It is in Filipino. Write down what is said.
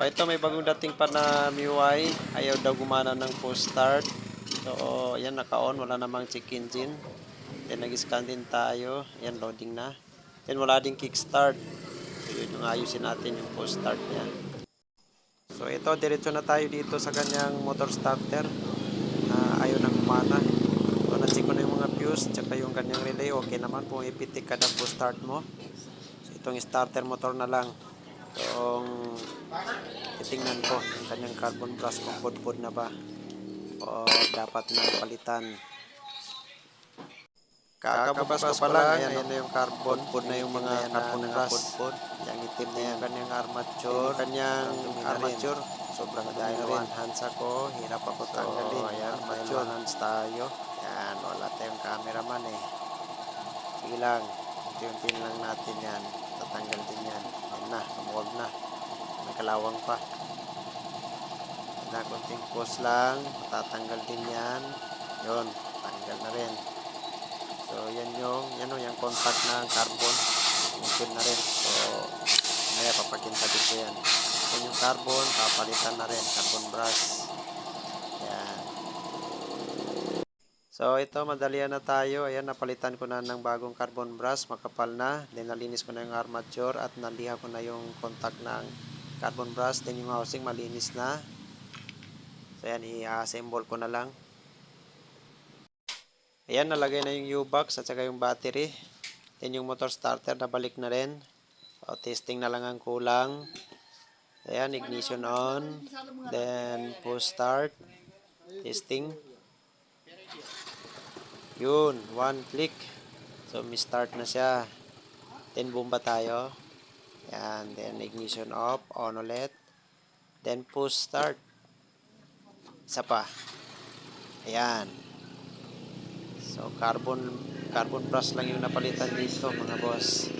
O ito may bagong dating pa na MIUI. Ayaw daw gumana ng post start. So yan naka-on. Wala namang check engine. Then nag-scan din tayo. Yan loading na. Then wala ding kickstart. So yun yung ayusin natin yung post start niya. So ito diretso na tayo dito sa kanyang motor starter. na ayaw nang gumana. So na-check ko na yung mga fuse. Tsaka yung kanyang relay. Okay naman kung ipitik ka ng post start mo. So itong starter motor na lang. Itong titingnan ko yung kanyang carbon brush kung pudpud na ba o dapat na palitan. Kakabukas ko pa lang ayan na yung carbon. Pud na yung mga carbon brush yung itim na yung kanyang armature. Kanyang armature. sobrang dahil one hands ako. Hirap ako tanggalin. ayan armature. hands tayo. Yan wala tayong cameraman eh. Sige lang. Unti-unti lang natin yan. Tatanggal din yan. Yan na kalawang pa. Na konting pause lang. Matatanggal din yan. Yun tanggal na rin. So yan yung yan o yung contact ng carbon. Yun na rin. So may papakinta din ko yan. Yan yung carbon papalitan na rin. Carbon brush. Yan. So ito madalian na tayo. Ayan napalitan ko na ng bagong carbon brush, makapal na. Then nalinis ko na yung armature at naliha ko na yung contact ng carbon brush. Then yung housing malinis na. So ayan i-assemble ko na lang. Ayan nalagay na yung U-box at saka yung battery. Then yung motor starter nabalik na rin. So, testing na lang ang kulang. Ayan ignition on. Then push start. Testing. Yun, one click. So, mi-start na siya. Then, bomba tayo. Yan, then ignition off, on ulit. Then, push start. Isa pa. Ayan. So, carbon, carbon brush lang yung napalitan dito, mga boss.